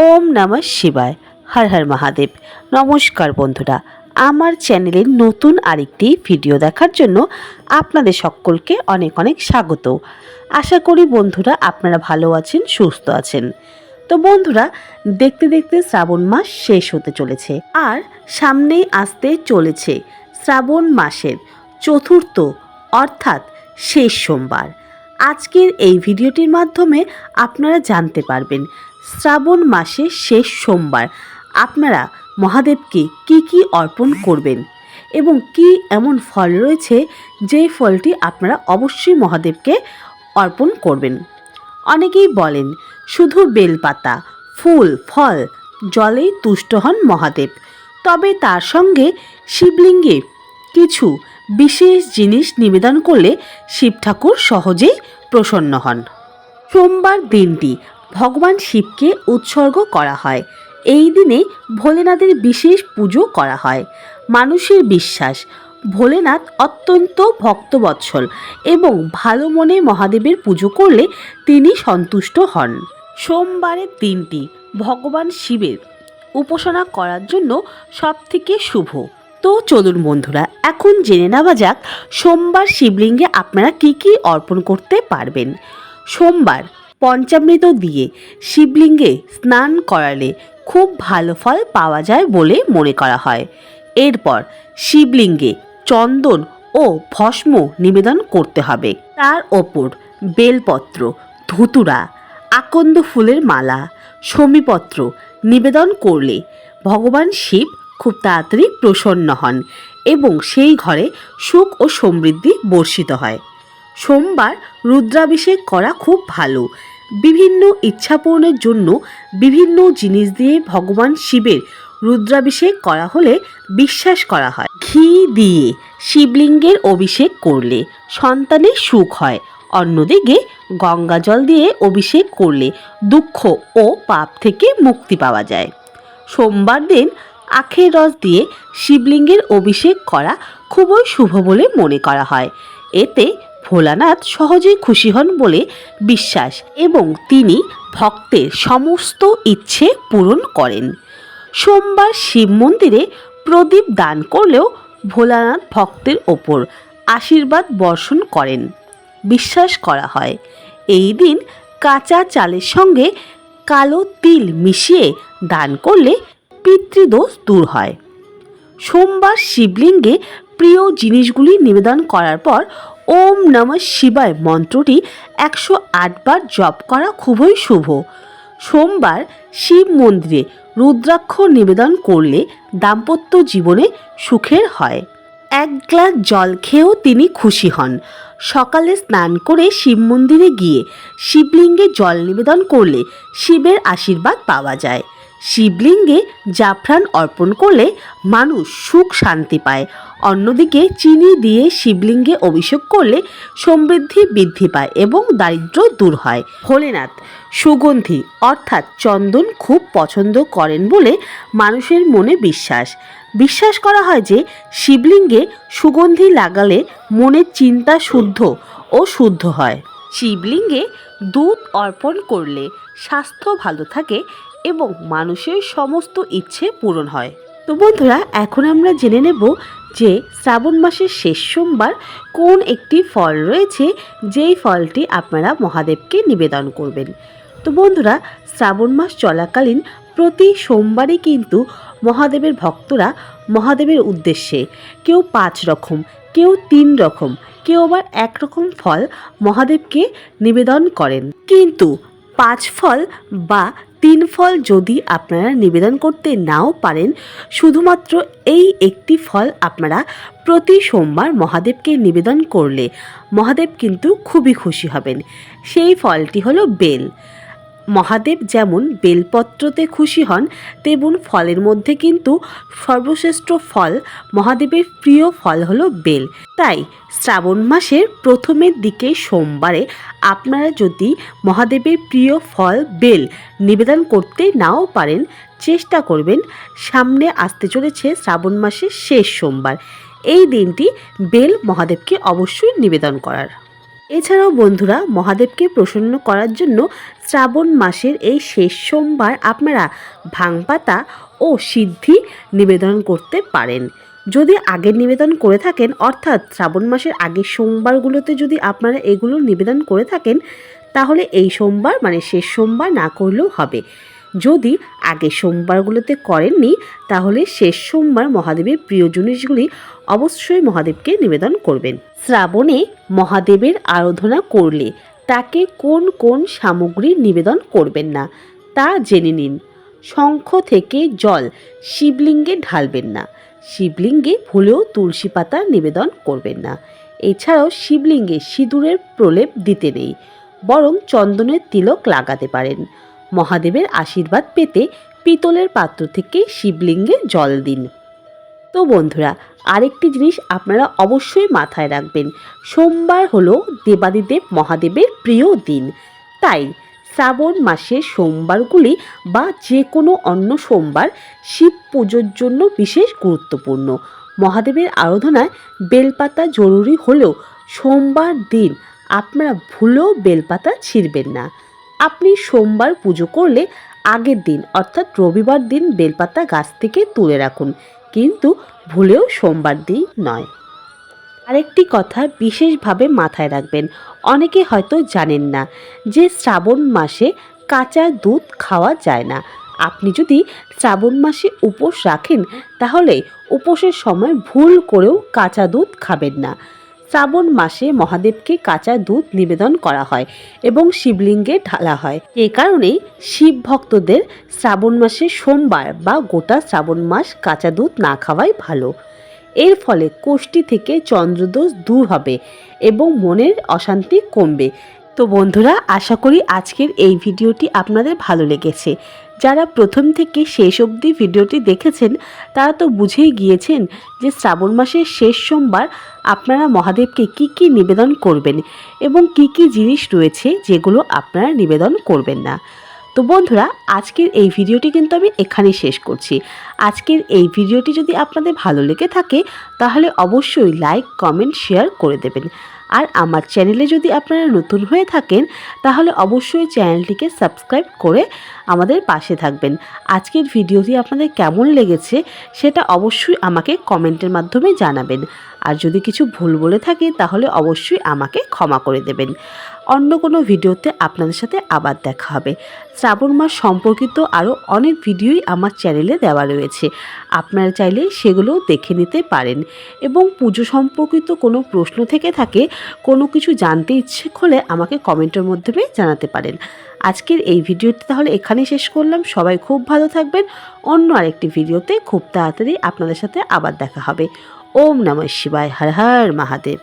ওম নমঃ শিবায়। হর হর মহাদেব। নমস্কার বন্ধুরা, আমার চ্যানেলের নতুন আরেকটি ভিডিও দেখার জন্য আপনাদের সকলকে অনেক অনেক স্বাগত। আশা করি বন্ধুরা আপনারা ভালো আছেন, সুস্থ আছেন। তো বন্ধুরা, দেখতে দেখতে শ্রাবণ মাস শেষ হতে চলেছে আর সামনেই আসতে চলেছে শ্রাবণ মাসের চতুর্থ, অর্থাৎ শেষ সোমবার। আজকের এই ভিডিওটির মাধ্যমে আপনারা জানতে পারবেন শ্রাবণ মাসের শেষ সোমবার। আপনারা মহাদেবকে কি কি অর্পণ করবেন এবং কি এমন ফল রয়েছে, যে ফলটি আপনারা অবশ্যই মহাদেবকে অর্পণ করবেন। অনেকেই বলেন, শুধু বেলপাতা, ফুল, ফল, জলেই তুষ্ট হন মহাদেব। তবে তার সঙ্গে শিবলিঙ্গে কিছু বিশেষ জিনিস নিবেদন করলে শিব ঠাকুর সহজেই প্রসন্ন হন। সোমবার দিনটি ভগবান শিবকে উৎসর্গ করা হয়। এই দিনে ভোলেনাথের বিশেষ পুজো করা হয়। মানুষের বিশ্বাস, ভোলেনাথ অত্যন্ত ভক্তবৎসল এবং ভালো মনে মহাদেবের পুজো করলে তিনি সন্তুষ্ট হন। সোমবারের দিনটি ভগবান শিবের উপাসনা করার জন্য সবথেকে শুভ। তো চলুন বন্ধুরা, এখন জেনে নেওয়া যাক সোমবার শিবলিঙ্গে আপনারা কি কি অর্পণ করতে পারবেন। সোমবার পঞ্চামৃত দিয়ে শিবলিঙ্গে স্নান করালে খুব ভালো ফল পাওয়া যায় বলে মনে করা হয়। এরপর শিবলিঙ্গে চন্দন ও ভস্ম নিবেদন করতে হবে। তার ওপর বেলপত্র, ধুতুরা, আকন্দ ফুলের মালা, সমীপত্র নিবেদন করলে ভগবান শিব খুব তাড়াতাড়ি প্রসন্ন হন এবং সেই ঘরে সুখ ও সমৃদ্ধি বর্ষিত হয়। সোমবার রুদ্রাভিষেক করা খুব ভালো। বিভিন্ন ইচ্ছা পূরণের জন্য বিভিন্ন জিনিস দিয়ে ভগবান শিবের রুদ্রাভিষেক করা হলে বিশ্বাস করা হয়। ঘি দিয়ে শিবলিঙ্গের অভিষেক করলে সন্তানের সুখ হয়, অন্যদিকে গঙ্গা জল দিয়ে অভিষেক করলে দুঃখ ও পাপ থেকে মুক্তি পাওয়া যায়। সোমবার দিন আখের রস দিয়ে শিবলিঙ্গের অভিষেক করা খুবই শুভ বলে মনে করা হয়। এতে ভোলানাথ সহজেই খুশি হন বলে বিশ্বাস এবং তিনি ভক্তের সমস্ত ইচ্ছে পূরণ করেন। সোমবার শিব মন্দিরে প্রদীপ দান করলেও ভোলানাথ ভক্তের ওপর আশীর্বাদ বর্ষণ করেন। বিশ্বাস করা হয়, এই দিন কাঁচা চালের সঙ্গে কালো তিল মিশিয়ে দান করলে পিতৃদোষ দূর হয়। সোমবার শিবলিঙ্গে প্রিয় জিনিসগুলি নিবেদন করার পর ওম নমঃ শিবায় মন্ত্রটি একশো আটবার জপ করা খুবই শুভ। সোমবার শিব মন্দিরে রুদ্রাক্ষ নিবেদন করলে দাম্পত্য জীবনে সুখের হয়। এক গ্লাস জল খেয়েও তিনি খুশি হন। সকালে স্নান করে শিব মন্দিরে গিয়ে শিবলিঙ্গে জল নিবেদন করলে শিবের আশীর্বাদ পাওয়া যায়। শিবলিঙ্গে জাফরান অর্পণ করলে মানুষ সুখ শান্তি পায়। অন্যদিকে চিনি দিয়ে শিবলিঙ্গে অভিষেক করলে সমৃদ্ধি বৃদ্ধি পায় এবং দারিদ্র্য দূর হয়। ভোলেনাথ, সুগন্ধি অর্থাৎ চন্দন খুব পছন্দ করেন বলে মানুষের মনে বিশ্বাস। বিশ্বাস করা হয় যে শিবলিঙ্গে সুগন্ধি লাগালে মনের চিন্তা শুদ্ধ ও শুদ্ধ হয়। শিবলিঙ্গে দুধ অর্পণ করলে স্বাস্থ্য ভালো থাকে এবং মানুষের সমস্ত ইচ্ছে পূরণ হয়। তো বন্ধুরা, এখন আমরা জেনে নেব যে শ্রাবণ মাসের শেষ সোমবার কোন একটি ফল রয়েছে, যেই ফলটি আপনারা মহাদেবকে নিবেদন করবেন। তো বন্ধুরা, শ্রাবণ মাস চলাকালীন প্রতি সোমবারই কিন্তু মহাদেবের ভক্তরা মহাদেবের উদ্দেশ্যে কেউ পাঁচ রকম, কেউ তিন রকম, কেউ আবার একরকম ফল মহাদেবকে নিবেদন করেন। কিন্তু পাঁচ ফল বা তিন ফল যদি আপনারা নিবেদন করতে নাও পারেন, শুধুমাত্র এই একটি ফল আপনারা প্রতি সোমবার মহাদেবকে নিবেদন করলে মহাদেব কিন্তু খুবই খুশি হবেন। সেই ফলটি হলো বেল। মহাদেব যেমন বেলপত্রতে খুশি হন, তেমন ফলের মধ্যে কিন্তু সর্বশ্রেষ্ঠ ফল, মহাদেবের প্রিয় ফল হলো বেল। তাই শ্রাবণ মাসের প্রথমের দিকে সোমবারে আপনারা যদি মহাদেবের প্রিয় ফল বেল নিবেদন করতে নাও পারেন, চেষ্টা করবেন। সামনে আসতে চলেছে শ্রাবণ মাসের শেষ সোমবার। এই দিনটি বেল মহাদেবকে অবশ্যই নিবেদন করার। এছাড়াও বন্ধুরা মহাদেবকে প্রসন্ন করার জন্য শ্রাবণ মাসের এই শেষ সোমবার আপনারা ভাংপাতা ও সিদ্ধি নিবেদন করতে পারেন। যদি আগের নিবেদন করে থাকেন, অর্থাৎ শ্রাবণ মাসের আগের সোমবারগুলোতে যদি আপনারা এগুলো নিবেদন করে থাকেন, তাহলে এই সোমবার মানে শেষ সোমবার না করলেও হবে। যদি আগে সোমবারগুলোতে করেননি, তাহলে শেষ সোমবার মহাদেবের প্রিয় জিনিসগুলি অবশ্যই মহাদেবকে নিবেদন করবেন। শ্রাবণে মহাদেবের আরাধনা করলে তাকে কোন কোন সামগ্রী নিবেদন করবেন না, তা জেনে নিন। শঙ্খ থেকে জল শিবলিঙ্গে ঢালবেন না, শিবলিঙ্গে ভুলেও তুলসী পাতা নিবেদন করবেন না। এছাড়াও শিবলিঙ্গে সিঁদুরের প্রলেপ দিতে নেই, বরং চন্দনের তিলক লাগাতে পারেন। মহাদেবের আশীর্বাদ পেতে পিতলের পাত্র থেকে শিবলিঙ্গে জল দিন। তো বন্ধুরা, আরেকটি জিনিস আপনারা অবশ্যই মাথায় রাখবেন, সোমবার হলো দেবাদিদেব মহাদেবের প্রিয় দিন। তাই শ্রাবণ মাসের সোমবারগুলি বা যে কোনো অন্য সোমবার শিব পুজোর জন্য বিশেষ গুরুত্বপূর্ণ। মহাদেবের আরাধনায় বেলপাতা জরুরি হলেও সোমবার দিন আপনারা ভুলেও বেলপাতা ছিঁড়বেন না। আপনি সোমবার পুজো করলে আগের দিন, অর্থাৎ রবিবার দিন বেলপাতা গাছ থেকে তুলে রাখুন। কিন্তু ভুলেও সোমবার দিন নয়। আরেকটি কথা বিশেষভাবে মাথায় রাখবেন। অনেকে হয়তো জানেন না যে শ্রাবণ মাসে কাঁচা দুধ খাওয়া যায় না। আপনি যদি শ্রাবণ মাসে উপোস রাখেন, তাহলে উপোসের সময় ভুল করেও কাঁচা দুধ খাবেন না। শ্রাবণ মাসে মহাদেবকে কাঁচা দুধ নিবেদন করা হয় এবং শিবলিঙ্গে ঢালা হয়। এ কারণে শিব ভক্তদের শ্রাবণ মাসে সোমবার বা গোটা শ্রাবণ মাস কাঁচা দুধ না খাওয়াই ভালো। এর ফলে কোষ্ঠী থেকে চন্দ্রদোষ দূর হবে এবং মনের অশান্তি কমবে। তো বন্ধুরা, আশা করি আজকের এই ভিডিওটি আপনাদের ভালো লেগেছে। যারা প্রথম থেকে শেষ অবধি ভিডিওটি দেখেছেন, তারা তো বুঝেই গিয়েছেন যে শ্রাবণ মাসের শেষ সোমবার আপনারা মহাদেবকে কি কি নিবেদন করবেন এবং কি কি জিনিস রয়েছে যেগুলো আপনারা নিবেদন করবেন না। তো বন্ধুরা, আজকের এই ভিডিওটি কিন্তু আমি এখানেই শেষ করছি। আজকের এই ভিডিওটি যদি আপনাদের ভালো লেগে থাকে, তাহলে অবশ্যই লাইক, কমেন্ট, শেয়ার করে দেবেন। আর আমার চ্যানেলে যদি আপনারা নতুন হয়ে থাকেন, তাহলে অবশ্যই চ্যানেলটিকে সাবস্ক্রাইব করে আমাদের পাশে থাকবেন। আজকের ভিডিওটি আপনাদের কেমন লেগেছে, সেটা অবশ্যই আমাকে কমেন্টের মাধ্যমে জানাবেন। আর যদি কিছু ভুল বলে থাকি, তাহলে অবশ্যই আমাকে ক্ষমা করে দেবেন। অন্য কোনো ভিডিওতে আপনাদের সাথে আবার দেখা হবে। শ্রাবণ মাস সম্পর্কিত আরও অনেক ভিডিওই আমার চ্যানেলে দেওয়া রয়েছে। আপনারা চাইলে সেগুলোও দেখে নিতে পারেন। এবং পুজো সম্পর্কিত কোনো প্রশ্ন থেকে থাকে, কোনো কিছু জানতে ইচ্ছে হলে আমাকে কমেন্টের মাধ্যমে জানাতে পারেন। আজকের এই ভিডিওটি তাহলে এখানেই শেষ করলাম। সবাই খুব ভালো থাকবেন। অন্য আরেকটি ভিডিওতে খুব তাড়াতাড়ি আপনাদের সাথে আবার দেখা হবে। ওম নমঃ শিবায় হর হর মহাদেব।